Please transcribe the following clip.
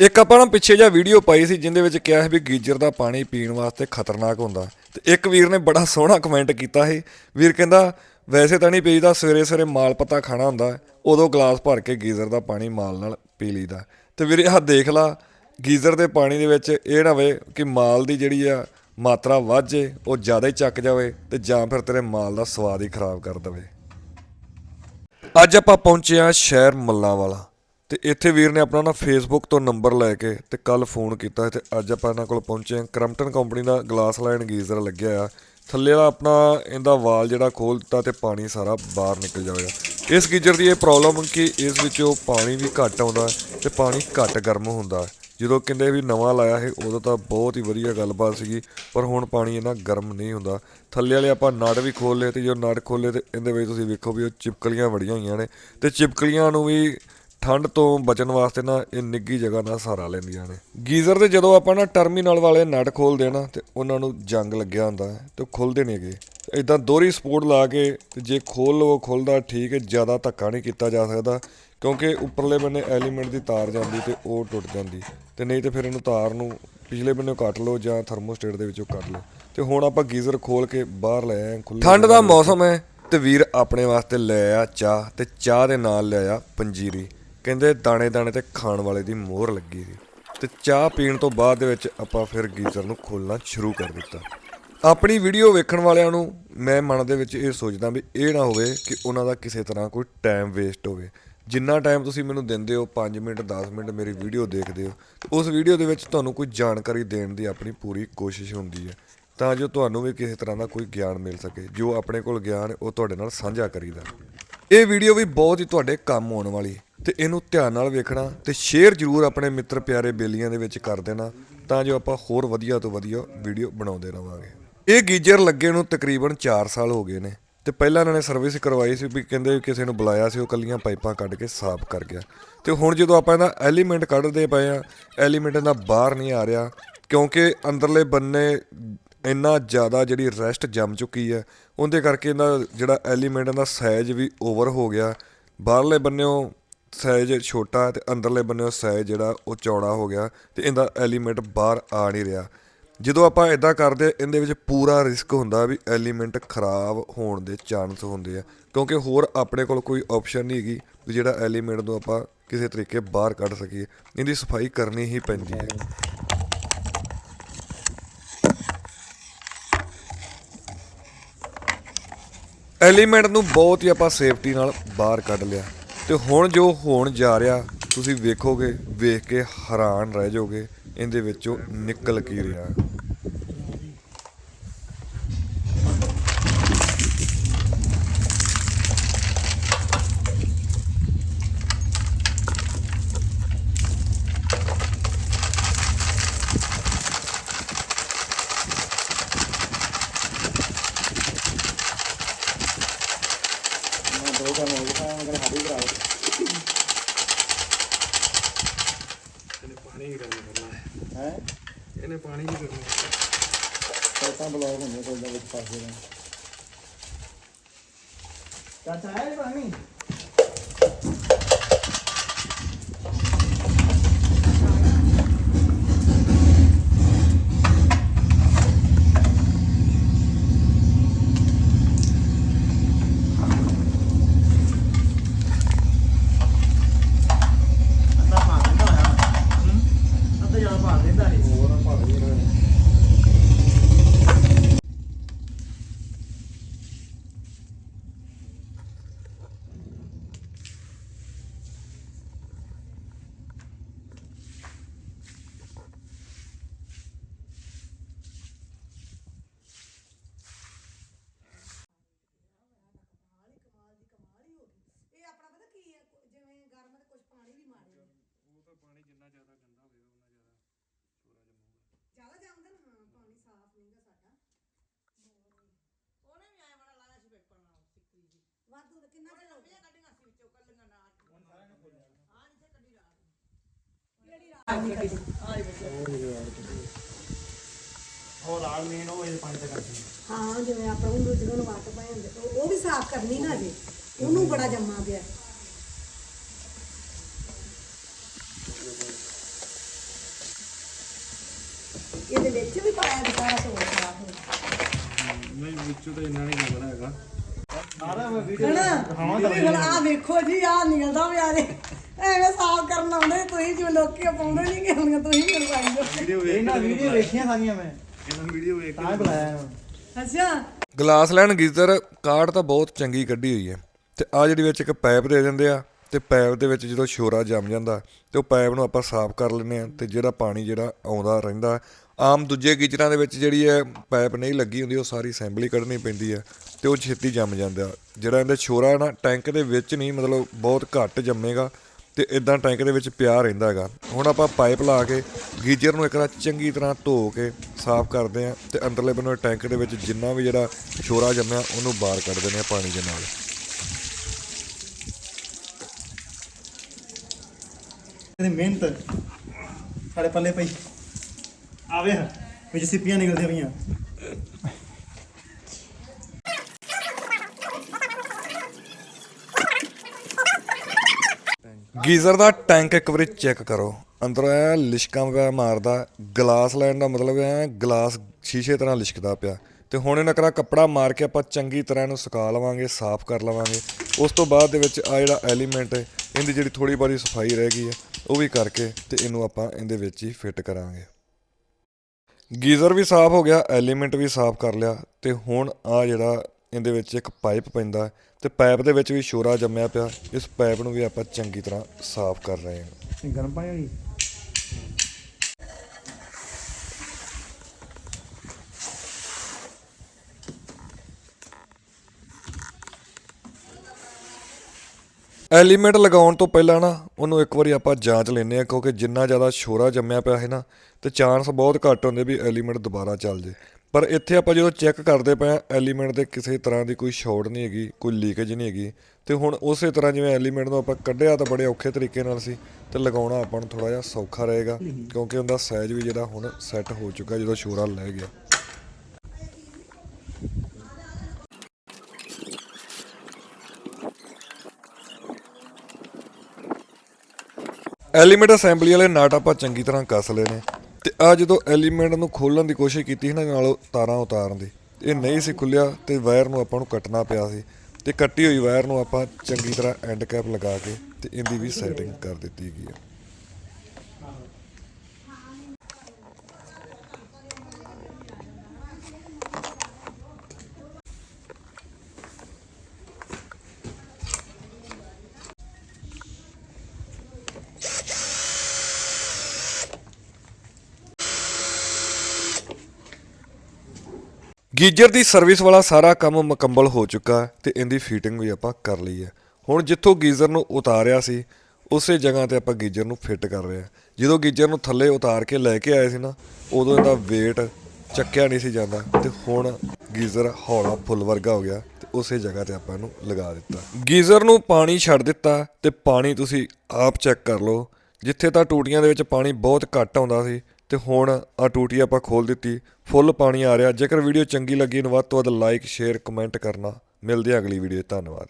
ਇੱਕ ਆਪਾਂ ਨਾ ਪਿੱਛੇ ਜਿਹਾ ਵੀਡੀਓ ਪਾਈ ਸੀ ਜਿੰਦੇ ਵਿੱਚ ਕਿਹਾ ਸੀ ਵੀ ਗੀਜਰ ਦਾ ਪਾਣੀ ਪੀਣ ਵਾਸਤੇ ਖਤਰਨਾਕ ਹੁੰਦਾ। ਤੇ ਇੱਕ ਵੀਰ ਨੇ ਬੜਾ ਸੋਹਣਾ ਕਮੈਂਟ ਕੀਤਾ ਸੀ। ਵੀਰ ਕਹਿੰਦਾ, ਵੈਸੇ ਤਾਂ ਨਹੀਂ ਪੀਦਾ ਸਵੇਰੇ ਸਵੇਰੇ ਮਾਲ ਪਤਾ ਖਾਣਾ ਹੁੰਦਾ, ਉਦੋਂ ਗਲਾਸ ਭਰ ਕੇ ਗੀਜ਼ਰ ਦਾ ਪਾਣੀ ਮਾਲ ਨਾਲ ਪੀ ਲਈਦਾ। ਤੇ ਵੀਰੇ, ਆਹ ਦੇਖ ਲਾ, ਗੀਜ਼ਰ ਦੇ ਪਾਣੀ ਦੇ ਵਿੱਚ ਇਹ ਨਾ ਹੋਵੇ ਕਿ ਮਾਲ ਦੀ ਜਿਹੜੀ ਆ ਮਾਤਰਾ ਵੱਧ ਜੇ, ਉਹ ਜ਼ਿਆਦਾ ਹੀ ਚੱਕ ਜਾਵੇ ਤੇ ਜਾਂ ਫਿਰ ਤੇਰੇ ਮਾਲ ਦਾ ਸਵਾਦ ਹੀ ਖਰਾਬ ਕਰ ਦੇਵੇ। ਅੱਜ ਆਪਾਂ ਪਹੁੰਚੇ ਆ ਸ਼ਹਿਰ ਮੱਲਾਂ ਵਾਲਾ। ਤੇ ਇੱਥੇ ਵੀਰ ਨੇ ਆਪਣਾ ਨਾ ਫੇਸਬੁੱਕ ਤੋਂ ਨੰਬਰ ਲੈ ਕੇ ਤੇ ਕੱਲ ਫੋਨ ਕੀਤਾ ਤੇ ਅੱਜ ਆਪਾਂ ਇਹਨਾਂ ਕੋਲ ਪਹੁੰਚੇ ਹਾਂ। ਕਰਮਟਨ ਕੰਪਨੀ ਦਾ ਗਲਾਸ ਲਾਈਨ ਗੀਜ਼ਰ ਲੱਗਿਆ ਆ। ਥੱਲੇ ਵਾਲਾ ਆਪਣਾ ਇਹਦਾ ਵਾਲ ਜਿਹੜਾ ਖੋਲ ਦਿੱਤਾ ਤੇ ਪਾਣੀ ਸਾਰਾ ਬਾਹਰ ਨਿਕਲ ਜਾਵੇਗਾ। ਇਸ ਗੀਜ਼ਰ ਦੀ ਇਹ ਪ੍ਰੋਬਲਮ ਕਿ ਇਸ ਵਿੱਚੋਂ ਪਾਣੀ ਵੀ ਘੱਟ ਆਉਂਦਾ ਤੇ ਪਾਣੀ ਘੱਟ ਗਰਮ ਹੁੰਦਾ। ਜਦੋਂ ਕਹਿੰਦੇ ਵੀ ਨਵਾਂ ਲਾਇਆ ਸੀ, ਉਦੋਂ ਤਾਂ ਬਹੁਤ ਹੀ ਵਧੀਆ ਗੱਲਬਾਤ ਸੀਗੀ, ਪਰ ਹੁਣ ਪਾਣੀ ਇਹਨਾਂ ਗਰਮ ਨਹੀਂ ਹੁੰਦਾ। ਥੱਲੇ ਵਾਲੇ ਆਪਾਂ ਨੜ ਵੀ ਖੋਲ ਲਏ ਤੇ ਜਦੋਂ ਨੜ ਖੋਲੇ ਤੇ ਇਹਦੇ ਵਿੱਚ ਤੁਸੀਂ ਵੇਖੋ ਵੀ ਉਹ ਚਿਪਕਲੀਆਂ ਵੜੀਆਂ ਹੋਈਆਂ ਨੇ। ਤੇ ਚਿਪਕਲੀਆਂ ਨੂੰ ਵੀ ਠੰਡ ਤੋਂ ਬਚਣ ਵਾਸਤੇ ਨਾ ਇਹ ਨਿੱਗੀ ਜਗ੍ਹਾ ਨਾਲ ਸਹਾਰਾ ਲੈਂਦੀਆਂ ਨੇ। ਗੀਜ਼ਰ ਦੇ ਜਦੋਂ ਆਪਾਂ ਨਾ ਟਰਮੀਨਲ ਵਾਲੇ ਨਟ ਖੋਲਦੇ ਆ ਨਾ ਤੇ ਉਹਨਾਂ ਨੂੰ ਜੰਗ ਲੱਗਿਆ ਹੁੰਦਾ ਹੈ ਤੇ ਖੁੱਲਦੇ ਨੇਗੇ ਇਦਾਂ ਦੋਹਰੀ ਸਪੋਰਟ ਲਾ ਕੇ ਤੇ ਜੇ ਖੋਲ ਲਵੋ ਖੁੱਲਦਾ ਠੀਕ ਹੈ ਜ਼ਿਆਦਾ ਧੱਕਾ ਨਹੀਂ ਕੀਤਾ ਜਾ ਸਕਦਾ ਕਿਉਂਕਿ ਉੱਪਰਲੇ ਬੰਨੇ ਐਲੀਮੈਂਟ ਦੀ ਤਾਰ ਜਾਂਦੀ ਤੇ ਉਹ ਟੁੱਟ ਜਾਂਦੀ। ਤੇ ਨਹੀਂ ਤੇ ਫਿਰ ਇਹਨੂੰ ਤਾਰ ਨੂੰ ਪਿਛਲੇ ਬੰਨੇ ਕੱਟ ਲਓ ਜਾਂ ਥਰਮੋਸਟੇਟ ਦੇ ਵਿੱਚੋਂ ਕੱਢ ਲਓ। ਤੇ ਹੁਣ ਆਪਾਂ ਗੀਜ਼ਰ ਖੋਲ ਕੇ ਬਾਹਰ ਲੈ ਆਏ ਖੁੱਲੇ ਠੰਡ ਦਾ ਮੌਸਮ ਹੈ ਤੇ ਵੀਰ ਆਪਣੇ ਵਾਸਤੇ ਲੈ ਆਇਆ ਚਾਹ ਤੇ ਚਾਹ ਦੇ ਨਾਲ ਲਿਆਇਆ ਪੰਜੀਰੀ। ਕਹਿੰਦੇ ਦਾਣੇ ਦਾਣੇ ਤੇ ਖਾਣ ਵਾਲੇ ਦੀ ਮੋਹਰ ਲੱਗੀ ਸੀ। ਤੇ ਚਾਹ ਪੀਣ ਤੋਂ ਬਾਅਦ ਦੇ ਵਿੱਚ ਆਪਾਂ ਫਿਰ ਗੀਜ਼ਰ ਨੂੰ ਖੋਲਣਾ ਸ਼ੁਰੂ ਕਰ ਦਿੱਤਾ। ਆਪਣੀ ਵੀਡੀਓ ਵੇਖਣ ਵਾਲਿਆਂ ਨੂੰ ਮੈਂ ਮਨ ਦੇ ਵਿੱਚ ਇਹ ਸੋਚਦਾ ਵੀ ਇਹ ਨਾ ਹੋਵੇ ਕਿ ਉਹਨਾਂ ਦਾ ਕਿਸੇ ਤਰ੍ਹਾਂ ਕੋਈ ਟਾਈਮ ਵੇਸਟ ਹੋਵੇ। ਜਿੰਨਾ ਟਾਈਮ ਤੁਸੀਂ ਮੈਨੂੰ ਦਿੰਦੇ ਹੋ 5 ਮਿੰਟ 10 ਮਿੰਟ ਮੇਰੀ ਵੀਡੀਓ ਦੇਖਦੇ ਹੋ, ਉਸ ਵੀਡੀਓ ਦੇ ਵਿੱਚ ਤੁਹਾਨੂੰ ਕੋਈ ਜਾਣਕਾਰੀ ਦੇਣ ਦੀ ਆਪਣੀ ਪੂਰੀ ਕੋਸ਼ਿਸ਼ ਹੁੰਦੀ ਹੈ। ਤਾਂ ਜੋ ਤੁਹਾਨੂੰ ਵੀ ਕਿਸੇ ਤਰ੍ਹਾਂ ਦਾ ਕੋਈ ਗਿਆਨ ਮਿਲ ਸਕੇ, ਜੋ ਆਪਣੇ ਕੋਲ ਗਿਆਨ ਉਹ ਤੁਹਾਡੇ ਨਾਲ ਸਾਂਝਾ ਕਰੀਦਾ। ਇਹ ਵੀਡੀਓ ਵੀ ਬਹੁਤ ਹੀ ਤੁਹਾਡੇ ਕੰਮ ਆਉਣ ਵਾਲੀ ਤੇ ਇਹਨੂੰ ਧਿਆਨ ਨਾਲ ਵੇਖਣਾ ਤੇ ਸ਼ੇਅਰ ਜ਼ਰੂਰ ਆਪਣੇ ਮਿੱਤਰ ਪਿਆਰੇ ਬੇਲੀਆਂ ਦੇ ਵਿੱਚ ਕਰ ਦੇਣਾ ਤਾਂ ਜੋ ਆਪਾਂ ਹੋਰ ਵਧੀਆ ਤੋਂ ਵਧੀਆ ਵੀਡੀਓ ਬਣਾਉਂਦੇ ਰਵਾਂਗੇ। ਇਹ ਗੀਜ਼ਰ ਲੱਗੇ ਨੂੰ ਤਕਰੀਬਨ 4 ਸਾਲ ਹੋ ਗਏ ਨੇ ਤੇ ਪਹਿਲਾਂ ਇਹਨਾਂ ਨੇ ਸਰਵਿਸ ਕਰਵਾਈ ਸੀ ਵੀ ਕਹਿੰਦੇ ਵੀ ਕਿਸੇ ਨੂੰ ਬੁਲਾਇਆ ਸੀ, ਉਹ ਕੱਲੀਆਂ ਪਾਈਪਾਂ ਕੱਢ ਕੇ ਸਾਫ਼ ਕਰ ਗਿਆ। ਤੇ ਹੁਣ ਜਦੋਂ ਆਪਾਂ ਇਹਦਾ ਐਲੀਮੈਂਟ ਕੱਢਦੇ ਪਏ ਆ ਐਲੀਮੈਂਟ ਇਹਦਾ ਬਾਹਰ ਨਹੀਂ ਆ ਰਿਹਾ, ਕਿਉਂਕਿ ਅੰਦਰਲੇ ਬੰਨੇ ਇੰਨਾ ਜ਼ਿਆਦਾ ਜਿਹੜੀ ਰੈਸਟ ਜੰਮ ਚੁੱਕੀ ਹੈ, ਉਹਦੇ ਕਰਕੇ ਇਹਦਾ ਜਿਹੜਾ ਐਲੀਮੈਂਟ ਦਾ ਸਾਈਜ਼ ਵੀ ਓਵਰ ਹੋ ਗਿਆ। ਬਾਹਰਲੇ ਬੰਨਿਓ ਸਾਈਜ਼ ਛੋਟਾ ਹੈ ਤੇ ਅੰਦਰਲੇ ਬੰਨਿਓ ਸਾਈਜ਼ ਜਿਹੜਾ ਉਹ ਚੌੜਾ ਹੋ ਗਿਆ ਤੇ ਇਹਦਾ ਐਲੀਮੈਂਟ ਬਾਹਰ ਆ ਨਹੀਂ ਰਿਹਾ। ਜਦੋਂ ਆਪਾਂ ਇਦਾਂ ਕਰਦੇ ਇਹਦੇ ਵਿੱਚ ਪੂਰਾ ਰਿਸਕ ਹੁੰਦਾ ਵੀ ਐਲੀਮੈਂਟ ਖਰਾਬ ਹੋਣ ਦੇ ਚਾਂਸ ਹੁੰਦੇ ਆ। ਕਿਉਂਕਿ ਹੋਰ ਆਪਣੇ ਕੋਲ ਕੋਈ ਆਪਸ਼ਨ ਨਹੀਂ ਹੈਗੀ ਵੀ ਜਿਹੜਾ ਐਲੀਮੈਂਟ ਨੂੰ ਆਪਾਂ ਕਿਸੇ ਤਰੀਕੇ ਬਾਹਰ ਕੱਢ ਸਕੀਏ। ਇਹਦੀ ਸਫ਼ਾਈ ਕਰਨੀ ਹੀ ਪੈਂਦੀ ਹੈ। ਐਲੀਮੈਂਟ ਨੂੰ ਬਹੁਤ ਹੀ ਆਪਾਂ ਸੇਫਟੀ ਨਾਲ ਬਾਹਰ ਕੱਢ ਲਿਆ। ਤੇ ਹੁਣ ਜੋ ਹੋਣ ਜਾ ਰਿਹਾ, ਤੁਸੀਂ ਵੇਖੋਗੇ, ਵੇਖ ਕੇ ਹੈਰਾਨ ਰਹਿ ਜਾਓਗੇ, ਇਹਦੇ ਵਿੱਚੋਂ ਨਿਕਲ ਕੀ ਰਿਹਾ। ਹੈ? ਇਹਨੇ ਪਾਣੀ ਨਹੀਂ ਕਰਨਾ ਪਾਈਪਾਂ ਬਲੌਕ ਹੁੰਦੀਆਂ ਕੋਈ ਨਾ ਵਿੱਚ ਫਸ ਜਾਣਾ ਚਾਚਾ ਹੈ ਪਾਣੀ ਅੰਦਰ ਪਾ ਦਿੰਦਾ ਹੋਇਆ ਅੰਦਰ ਜਾ ਪਾ ਦਿੰਦਾ ਨਹੀਂ ਹੋਰ ਭਰ ਵੀ ਨਾ ਇਹ ਆਪਣਾ ਪਤਾ ਕੀ ਹੈ ਕੁ- ਜਿਵੇਂ ਗਰਮ ਤੇ ਕੁਝ ਪਾਣੀ ਵੀ ਮਾੜੇ ਉਹ ਤਾਂ ਪਾਣੀ ਜਿੰਨਾ ਜ਼ਿਆਦਾ ਗੰਦਾ ਹੋਵੇਗਾ ਉਹਨਾਂ ਜ਼ਿਆਦਾ ਛੋਰਾ ਜੰਮੂਗਾ ਜ਼ਿਆਦਾ ਜਾਂਦਾ ਨਾ ਪਾਣੀ ਸਾਫ਼ ਨਹੀਂਗਾ ਸਾਡਾ ਉਹਨੇ ਵੀ ਐ ਬੜਾ ਲਾਇਆ ਸੀ ਪੇਪਰ ਨਾਲ ਸਿੱਕਰੀ ਜੀ ਵਾਧੂ ਦਾ ਕਿੰਨਾ ਉਹਨੇ ਚਿਰ ਹੋ ਲੰਬੀਆਂ ਕੱਢੀਆਂ ਸੀ ਵਿੱਚੋਂ ਕੱਲੀਆਂ ਨਾਲ। ਹਾਂ ਜਿੱਥੇ ਕੱਢੀ ਰਾਤ ਨੂੰ। ਉਹ ਲਾਲ ਮੀਨ ਉਹ ਇਹ ਪਾਣੀ ਤੇ ਕਰਦੀ ਹਾਂ ਜਿਵੇਂ ਆਪਾਂ ਹੁਣ ਦੂਜੇ ਨੂੰ ਵੱਟ ਪਏ ਹੁੰਦੇ ਉਹ ਉਹ ਵੀ ਸਾਫ਼ ਕਰਨੀ ਨਾ ਜੇ। ਉਹਨੂੰ ਬੜਾ ਜੰਮਾ ਪਿਆ ਇਹਦੇ ਵਿੱਚ ਵੀ ਪਾਇਆ ਤੇ ਸਾਰਾ ਸੋਚ ਸਾਫ਼ ਹੋ ਨਹੀਂ ਵਿੱਚੋਂ ਤਾਂ ਇੰਨਾ ਨਹੀਂ ਲੱਗਦਾ ਹੈਗਾ ਹਣਾ ਆ ਵੇਖੋ ਜੀ ਆ ਨਿਕਲਦਾ ਵਿਆਰੇ ਐਵੇਂ ਸਾਫ਼ ਕਰਨ ਆਉਂਦੇ ਤੁਸੀਂ ਜਿਵੇਂ ਲੋਕੀ ਪਾਉਂਦੇ ਨਹੀਂ ਕਿ ਹੁਣ ਤੁਸੀਂ ਕਰਵਾਈ ਜੋ ਵੀਡੀਓ ਵੇਖ ਇਹਨਾਂ ਵੀਡੀਓ ਵੇਖੀਆਂ ਸਾਰੀਆਂ ਮੈਂ। ਇਹਨਾਂ ਵੀਡੀਓ ਵੇਖ ਤਾਂ ਹੀ ਬੁਲਾਇਆ। ਇਹਨੂੰ ਅੱਛਾ। ਗਲਾਸ ਲੈਣ ਗੀਜ਼ਰ ਕਾਰਡ ਤਾਂ ਬਹੁਤ ਚੰਗੀ ਕੱਢੀ ਹੋਈ ਹੈ। ਤੇ ਆ ਜਿਹੜੀ ਵਿੱਚ ਇੱਕ ਪਾਈਪ ਦੇ ਦਿੰਦੇ ਆ ਤੇ ਪਾਈਪ ਦੇ ਵਿੱਚ ਜਦੋਂ ਸ਼ੋਰਾ ਜੰਮ ਜਾਂਦਾ ਤੇ ਉਹ ਪਾਈਪ ਨੂੰ ਆਪਾਂ ਸਾਫ਼ ਕਰ ਲੈਂਦੇ ਆ ਤੇ ਜਿਹੜਾ ਪਾਣੀ ਜਿਹੜਾ ਆਉਂਦਾ ਰਹਿੰਦਾ ਆਮ ਦੂਜੇ ਗੀਜ਼ਰਾਂ ਦੇ ਵਿੱਚ ਜਿਹੜੀ ਹੈ ਪਾਈਪ ਨਹੀਂ ਲੱਗੀ ਹੁੰਦੀ, ਉਹ ਸਾਰੀ ਅਸੈਂਬਲੀ ਕੱਢਣੀ ਪੈਂਦੀ ਹੈ ਤੇ ਉਹ ਛੇਤੀ ਜੰਮ ਜਾਂਦਾ। ਜਿਹੜਾ ਇਹਦਾ ਛੋਰਾ ਨਾ, ਟੈਂਕ ਦੇ ਵਿੱਚ ਨਹੀਂ, ਮਤਲਬ ਬਹੁਤ ਘੱਟ ਜੰਮੇਗਾ ਤੇ ਇਦਾਂ ਟੈਂਕ ਦੇ ਵਿੱਚ ਪਿਆ ਰਹਿੰਦਾ ਹੈਗਾ। ਹੁਣ ਆਪਾਂ ਪਾਈਪ ਲਾ ਕੇ ਗੀਜ਼ਰ ਨੂੰ ਇੱਕ ਵਾਰ ਚੰਗੀ ਤਰ੍ਹਾਂ ਧੋ ਕੇ ਸਾਫ਼ ਕਰਦੇ ਆ ਤੇ ਅੰਦਰਲੇ ਬੰਨੇ ਟੈਂਕ ਦੇ ਵਿੱਚ ਜਿੰਨਾ ਵੀ ਜਿਹੜਾ ਛੋਰਾ ਜੰਮਿਆ, ਉਹਨੂੰ ਬਾਹਰ ਕੱਢ ਦਿੰਦੇ ਆ ਪਾਣੀ ਦੇ ਨਾਲ। ਮਿਹਨਤ ਸਾਡੇ ਪੱਲੇ ਪਈ। ਆਵੇ। ਵਿੱਚ ਸਿੱਪੀਆਂ ਨਿਕਲਦੀਆਂ ਪਈਆਂ। ਗੀਜ਼ਰ ਦਾ ਟੈਂਕ ਇੱਕ ਵਾਰੀ ਚੈੱਕ ਕਰੋ। ਅੰਦਰੋਂ ਐ ਲਿਸ਼ਕਾਂ ਵਗੈਰਾ ਮਾਰਦਾ, ਗਲਾਸ ਲੈਣ ਦਾ ਮਤਲਬ ਐ ਗਲਾਸ ਸ਼ੀਸ਼ੇ ਤਰ੍ਹਾਂ ਲਿਸ਼ਕਦਾ ਪਿਆ। ਤੇ ਹੁਣ ਇਹਨਾਂ ਕਰਾ ਕੱਪੜਾ ਮਾਰ ਕੇ ਆਪਾਂ ਚੰਗੀ ਤਰ੍ਹਾਂ ਇਹਨੂੰ ਸੁਕਾ ਲਵਾਂਗੇ, ਸਾਫ਼ ਕਰ ਲਵਾਂਗੇ। ਉਸ ਤੋਂ ਬਾਅਦ ਦੇ ਵਿੱਚ ਆ ਜਿਹੜਾ ਐਲੀਮੈਂਟ ਹੈ, ਇਹਦੀ ਜਿਹੜੀ ਥੋੜੀ ਬਾਰੀ ਸਫ਼ਾਈ ਰਹਿ ਗਈ ਹੈ, ਉਹ ਵੀ ਕਰਕੇ ਤੇ ਇਹਨੂੰ ਆਪਾਂ ਇਹਦੇ ਵਿੱਚ ਹੀ ਫਿੱਟ ਕਰਾਂਗੇ। ਗੀਜ਼ਰ ਵੀ ਸਾਫ਼ ਹੋ ਗਿਆ, ਐਲੀਮੈਂਟ ਵੀ ਸਾਫ਼ ਕਰ ਲਿਆ ਤੇ ਹੁਣ ਆ ਜਿਹੜਾ ਇਹਦੇ ਵਿੱਚ ਇੱਕ ਪਾਈਪ ਪੈਂਦਾ ਹੈ ਤੇ ਪਾਈਪ ਦੇ ਵਿੱਚ ਵੀ ਸ਼ੋਰਾ ਜੰਮਿਆ ਪਿਆ। ਇਸ ਪਾਈਪ ਨੂੰ ਵੀ ਆਪਾਂ ਚੰਗੀ ਤਰ੍ਹਾਂ ਸਾਫ਼ ਕਰ ਰਹੇ ਹਾਂ। ਗਰਮ ਪਾਣੀ ਹੋਈ ਐਲੀਮੈਂਟ ਲਗਾਉਣ ਤੋਂ ਪਹਿਲਾਂ ਨਾ, ਉਹਨੂੰ ਇੱਕ ਵਾਰੀ ਆਪਾਂ ਜਾਂਚ ਲੈਂਦੇ ਆ ਕਿਉਂਕਿ ਜਿੰਨਾ ਜ਼ਿਆਦਾ ਸ਼ੋਰਾ ਜੰਮਿਆ ਪਿਆ ਹੈ ਨਾ, ਤੇ ਚਾਂਸ ਬਹੁਤ ਘੱਟ ਹੁੰਦੇ ਵੀ ਐਲੀਮੈਂਟ ਦੁਬਾਰਾ ਚੱਲ ਜੇ। ਪਰ ਇੱਥੇ ਆਪਾਂ ਜਦੋਂ ਚੈੱਕ ਕਰਦੇ ਪਏ ਆ ਐਲੀਮੈਂਟ ਦੇ ਕਿਸੇ ਤਰ੍ਹਾਂ ਦੀ ਕੋਈ ਸ਼ਾਰਟ ਨਹੀਂ ਹੈਗੀ, ਕੋਈ ਲੀਕੇਜ ਨਹੀਂ ਹੈਗੀ। ਤੇ ਹੁਣ ਉਸੇ ਤਰ੍ਹਾਂ ਜਿਵੇਂ ਐਲੀਮੈਂਟ ਨੂੰ ਆਪਾਂ ਕੱਢਿਆ, ਤਾਂ ਬੜੇ ਔਖੇ ਤਰੀਕੇ ਨਾਲ ਸੀ, ਤੇ ਲਗਾਉਣਾ ਆਪਾਂ ਨੂੰ ਥੋੜਾ ਜਿਹਾ ਸੌਖਾ ਰਹੇਗਾ, ਕਿਉਂਕਿ ਉਹਦਾ ਸਾਈਜ਼ ਵੀ ਜਿਹੜਾ ਹੁਣ ਸੈੱਟ ਹੋ ਚੁੱਕਾ, ਜਦੋਂ ਸ਼ੋਰਾ ਲੈ ਗਿਆ। ਐਲੀਮੈਂਟ ਅਸੈਂਬਲੀ ਵਾਲੇ ਨਾਟ ਆਪਾਂ ਚੰਗੀ ਤਰ੍ਹਾਂ ਕੱਸ ਲਏ ਨੇ। ਤੇ ਆ ਜਦੋਂ ਐਲੀਮੈਂਟ ਨੂੰ ਖੋਲਣ ਦੀ ਕੋਸ਼ਿਸ਼ ਕੀਤੀ ਸੀ ਨਾ ਨਾਲ ਤਾਰਾਂ ਉਤਾਰਨ ਦੀ, ਇਹ ਨਹੀਂ ਸੀ ਖੁੱਲਿਆ ਤੇ ਵਾਇਰ ਨੂੰ ਆਪਾਂ ਨੂੰ ਕੱਟਣਾ ਪਿਆ ਸੀ। ਤੇ ਕੱਟੀ ਹੋਈ ਵਾਇਰ ਨੂੰ ਆਪਾਂ ਚੰਗੀ ਤਰ੍ਹਾਂ ਐਂਡ ਕੈਪ ਲਗਾ ਕੇ ਤੇ ਇਹਦੀ ਵੀ ਸੈਟਿੰਗ ਕਰ ਦਿੱਤੀ ਗਈ ਹੈ ਗੀਜ਼ਰ ਦੀ ਸਰਵਿਸ ਵਾਲਾ ਸਾਰਾ ਕੰਮ ਮੁਕੰਮਲ ਹੋ ਚੁੱਕਾ ਹੈ ਤੇ ਇਹਦੀ ਫੀਟਿੰਗ ਵੀ ਆਪਾਂ ਕਰ ਲਈ ਹੈ। ਹੁਣ ਜਿੱਥੋਂ ਗੀਜ਼ਰ ਨੂੰ ਉਤਾਰਿਆ ਸੀ, ਉਸੇ ਜਗ੍ਹਾ ਤੇ ਆਪਾਂ ਗੀਜ਼ਰ ਨੂੰ ਫਿੱਟ ਕਰ ਰਹੇ ਹਾਂ। ਜਦੋਂ ਗੀਜ਼ਰ ਨੂੰ ਥੱਲੇ ਉਤਾਰ ਕੇ ਲੈ ਕੇ ਆਏ ਸੀ ਨਾ, ਉਦੋਂ ਇਹਦਾ weight ਚੱਕਿਆ ਨਹੀਂ ਸੀ ਜਾਂਦਾ ਤੇ ਹੁਣ ਗੀਜ਼ਰ ਹੌਲਾ ਫੁੱਲ ਵਰਗਾ ਹੋ ਗਿਆ ਤੇ ਉਸੇ ਜਗ੍ਹਾ ਤੇ ਆਪਾਂ ਇਹਨੂੰ ਲਗਾ ਦਿੱਤਾ। ਗੀਜ਼ਰ ਨੂੰ ਪਾਣੀ ਛੱਡ ਦਿੱਤਾ ਤੇ ਪਾਣੀ ਤੁਸੀਂ ਆਪ ਚੈੱਕ ਕਰ ਲਓ। ਜਿੱਥੇ ਤਾਂ ਟੂਟੀਆਂ ਦੇ ਵਿੱਚ ਪਾਣੀ ਬਹੁਤ ਘੱਟ ਆਉਂਦਾ ਸੀ ਤੇ ਹੁਣ ਆ ਟੂਟੀ ਆਪਾਂ ਖੋਲ ਦਿੱਤੀ, ਫੁੱਲ ਪਾਣੀ ਆ ਰਿਹਾ। ਜੇਕਰ ਵੀਡੀਓ ਚੰਗੀ ਲੱਗੀ ਨੂੰ ਵੱਧ ਤੋਂ ਵੱਧ ਲਾਈਕ ਸ਼ੇਅਰ ਕਮੈਂਟ ਕਰਨਾ। ਮਿਲਦੇ ਆ ਅਗਲੀ ਵੀਡੀਓ ਧੰਨਵਾਦ।